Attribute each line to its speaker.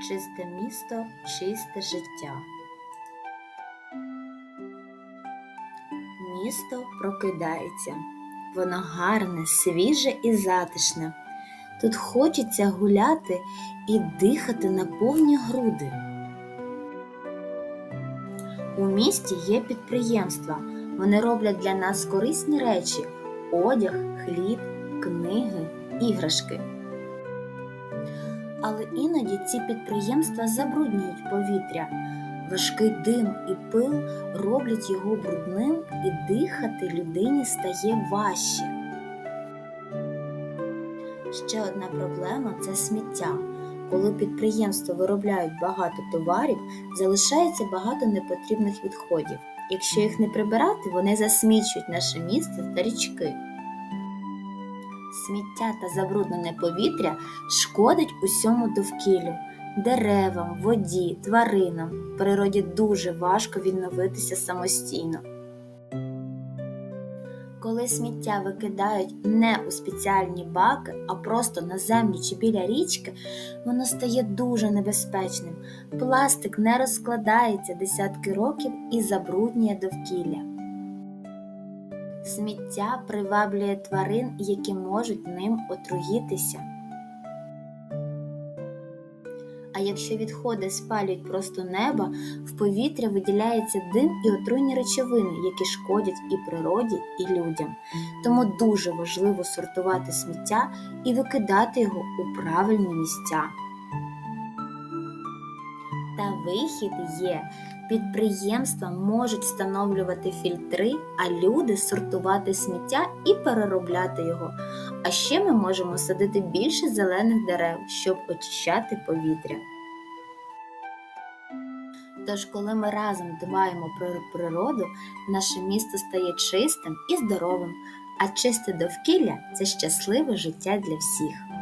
Speaker 1: Чисте місто, чисте життя. Місто прокидається. Воно гарне, свіже і затишне. Тут хочеться гуляти і дихати на повні груди. У місті є підприємства. Вони роблять для нас корисні речі: одяг, хліб, книги, іграшки. Але іноді ці підприємства забруднюють повітря. Важкий дим і пил роблять його брудним, і дихати людині стає важче. Ще одна проблема це сміття. Коли підприємства виробляють багато товарів, залишається багато непотрібних відходів. Якщо їх не прибирати, вони засмічують наше місце та річки. Сміття та забруднене повітря шкодить усьому довкіллю, деревам, воді, тваринам. Природі дуже важко відновитися самостійно. Коли сміття викидають не у спеціальні баки, а просто на землю чи біля річки, воно стає дуже небезпечним. Пластик не розкладається десятки років і забруднює довкілля. Сміття приваблює тварин, які можуть ним отруїтися. А якщо відходи спалюють просто неба, в повітря виділяється дим і отруйні речовини, які шкодять і природі, і людям. Тому дуже важливо сортувати сміття і викидати його у правильні місця. Та вихід є. Підприємства можуть встановлювати фільтри, а люди сортувати сміття і переробляти його. А ще ми можемо садити більше зелених дерев, щоб очищати повітря. Тож, коли ми разом дбаємо про природу, наше місто стає чистим і здоровим, а чисте довкілля це щасливе життя для всіх.